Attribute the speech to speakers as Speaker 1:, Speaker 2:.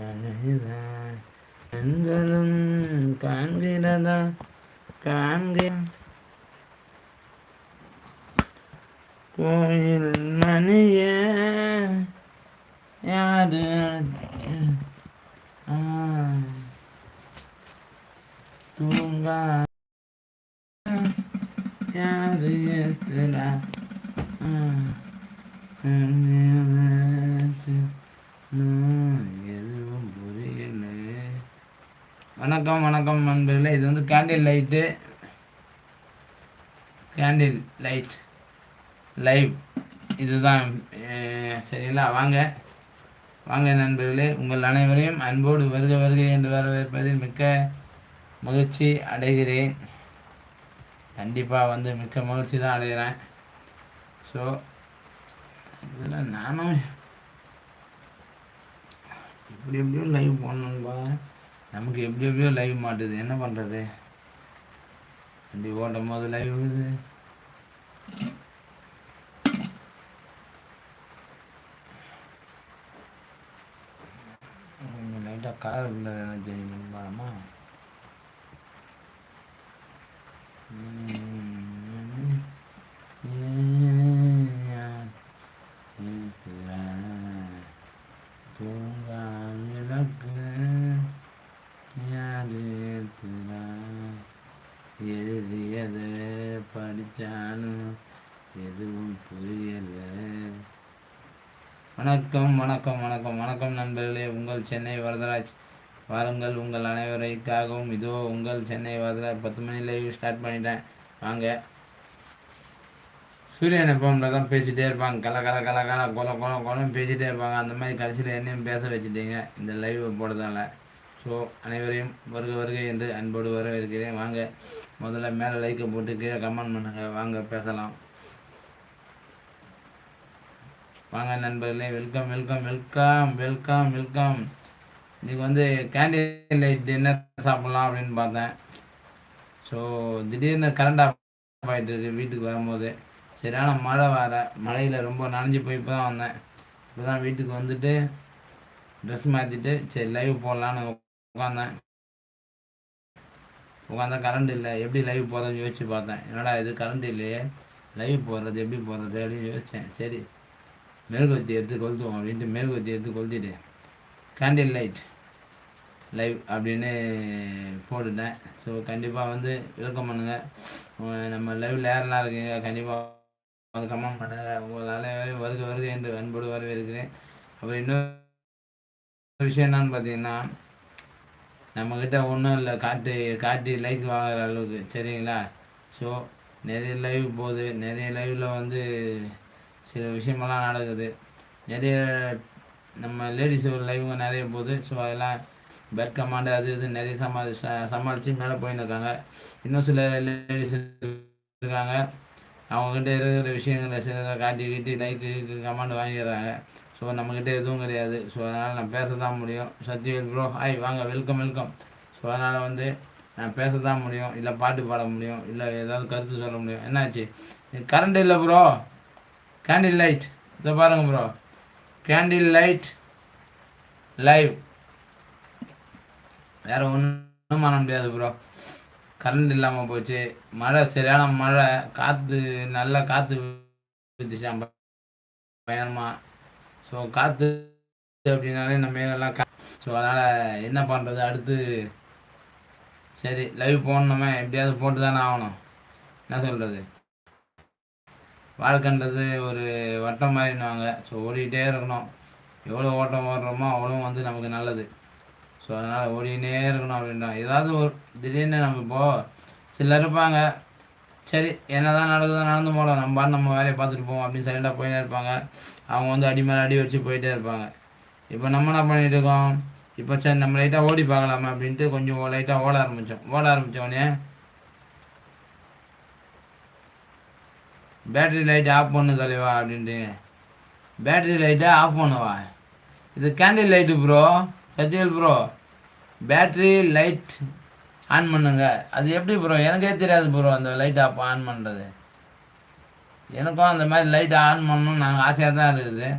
Speaker 1: அழகுதா கண்களும் காண்கிறதா காண்க கோயில் மணிய யாரு ஆ, தூங்கா யாரு ஏத்துறா வணக்கம் வணக்கம் நண்பர்களே. இது வந்து candle light candle light live இதுதான். சரிங்களா? வாங்க. வாங்க நண்பர்களே. உங்கள் அனைவரையும் அன்போடு வருக வருக என்று வரவேற்பதில் மிக்க மகிழ்ச்சி அடைகிறேன். கண்டிப்பாக வந்து மிக்க மகிழ்ச்சி தான் அடைகிறேன். ஸோ இதில் நானும் எப்படி எப்படியும் லைவ் போடணும்பா நமக்கு எப்படி எப்படியோ லைவ் மாட்டுது. என்ன பண்ணுறது அப்படி ஓட்டும் போது லைவ் இது கொஞ்சம் லைட்டாக கலர் உள்ள ஜெயின் பண்ணலாமா? சேர்த்து நான் எழுதியதை படித்தாலும் எதுவும் புரியலை. வணக்கம் வணக்கம் வணக்கம் வணக்கம் நண்பர்களே. உங்கள் சென்னை வரதராஜ். வாருங்கள் உங்கள் அனைவருக்காகவும். இதோ உங்கள் சென்னை வரதராஜ். பத்து மணி லைவ் ஸ்டார்ட் பண்ணிட்டேன். வாங்க. சூரியன் எப்பம்ல தான் பேசிகிட்டே இருப்பாங்க. கல கல கல கல கொல கொல கொலன்னு பேசிகிட்டே இருப்பாங்க. அந்த மாதிரி கடைசியில் என்னையும் பேச வச்சுட்டீங்க. இந்த லைவ் போடுறதால. ஸோ அனைவரையும் வருக வருக என்று அன்போடு வரவேற்கிறேன். வாங்க முதல்ல மேலே லைக்கை போட்டு கீழே கமெண்ட் பண்ணுங்கள் வாங்க பேசலாம். வாங்க நண்பர்களே welcome welcome welcome welcome welcome இன்றைக்கி வந்து கேண்டில் லைட் டின்னர் சாப்பிட்லாம் அப்படின்னு பார்த்தேன். ஸோ திடீர்னு கரண்ட் ஆஃப் ஆகிட்டு இருக்கு வீட்டுக்கு வரும்போது. சரியான மழை வர மழையில் ரொம்ப நனைஞ்சு போய் இப்போ தான் வந்தேன். இப்போ தான் வீட்டுக்கு வந்துட்டு ட்ரெஸ் மாற்றிட்டு சரி லைவ் போடலான்னு உட்காந்தேன். உட்காந்தா கரண்ட் இல்லை. எப்படி லைவ் போகிறதுன்னு யோசிச்சு பார்த்தேன். என்னடா இது கரண்ட் இல்லையே? லைவ் போடுறது எப்படி போடுறது அப்படின்னு யோசித்தேன் சரி. மெழுகுவத்தி எடுத்து கொளுத்துவோம் அப்படின்ட்டு மெழுகுவத்தி எடுத்து கொளுத்திட்டு கேண்டில் லைட் லைவ் அப்படின்னு போட்டுட்டேன். ஸோ கண்டிப்பாக வந்து வெல்கம் பண்ணுங்கள் நம்ம லைவில் யாரெல்லாம் இருக்கீங்க? கண்டிப்பாக வந்து கமெண்ட் பண்ணுங்கள் உங்களால் வருக வருக என்று அன்போடு வரவேற்கிறேன். அப்புறம் இன்னொரு விஷயம் என்னன்னு பார்த்தீங்கன்னா நம்மக்கிட்ட ஒன்றும் இல்லை. காட்டு காட்டி லைக் வாங்குற அளவுக்கு. சரிங்களா? ஸோ நிறைய லைவ் போகுது. நிறைய லைவில் வந்து சில விஷயமெல்லாம் நடக்குது. நிறைய நம்ம லேடிஸ் லைவுங்க நிறைய போகுது. ஸோ அதெல்லாம் பெட் கமாண்டு அது இது நிறைய சமாளி சமாளித்து மேலே போயின்னு இருக்காங்க. இன்னும் சில லேடிஸ் இருக்காங்க. அவங்கக்கிட்ட இருக்கிற விஷயங்களை சிலதை காட்டி கீட்டி லைக்கு கமாண்டு வாங்கிடுறாங்க. ஸோ நம்மக்கிட்ட எதுவும் கிடையாது. ஸோ அதனால் நான் பேச தான் முடியும். சத்யவேல் ப்ரோ ஹாய் வாங்க வெல்கம் வெல்கம் ஸோ அதனால் வந்து நான் பேச தான் முடியும். இல்லை பாட்டு பாட முடியும். இல்லை ஏதாவது கருத்து சொல்ல முடியும். என்னாச்சு? கரண்ட் இல்லை ப்ரோ கேண்டில் லைட் இதை பாருங்கள் ப்ரோ கேண்டில் லைட் லைவ் வேறு ஒன்றும் பண்ண முடியாது ப்ரோ கரண்ட் இல்லாமல் போச்சு. மழை சரியான மழை. காற்று நல்லா காற்று வீசுச்சாம் ஸோ காற்று அப்படின்னாலே நம்ம மேலெல்லாம் கா ஸோ அதனால் என்ன பண்ணுறது அடுத்து சரி லைவ் போடணுமே. எப்படியாவது போட்டு தானே ஆகணும். என்ன சொல்கிறது வாழ்க்கைன்றது ஒரு வட்டம் மாதிரின்னுவாங்க ஸோ ஓடிக்கிட்டே இருக்கணும். எவ்வளோ ஓட்டம் ஓடுறோமோ அவ்வளோ வந்து நமக்கு நல்லது. ஸோ அதனால் ஓடினே இருக்கணும் அப்படின்றாங்க. ஏதாவது ஒரு திடீர்னு நம்ம இப்போது சிலர் இருப்பாங்க. சரி என்ன தான் நடக்குதோ நடந்து போகலாம் நம்ம நம்ம வேலையை பார்த்துட்டு போவோம் அப்படின்னு சைலண்டாக போயிட்டே இருப்பாங்க. அவங்க வந்து அடி மேலே அடி வச்சு போயிட்டே இருப்பாங்க. இப்போ நம்ம என்ன பண்ணிட்டு இருக்கோம்? இப்போ சரி நம்ம லைட்டாக ஓடி பார்க்கலாமா அப்படின்ட்டு கொஞ்சம் லைட்டாக ஓட ஆரம்பித்தோம் ஓட ஆரம்பித்தோடனே பேட்டரி லைட் ஆஃப் பண்ணு தலைவா அப்படின்ட்டு. பேட்டரி லைட்டை ஆஃப் பண்ணுவா. இது candle light bro Sathyal bro battery light on பண்ணுங்க. அது எப்படி ப்ரோ எனக்கே தெரியாது ப்ரோ அந்த லைட் அப்போ ஆன் பண்ணுறது எனக்கும் அந்த மாதிரி லைட் ஆன் பண்ணணும்னு நாங்கள் ஆசையாக தான் இருக்குது.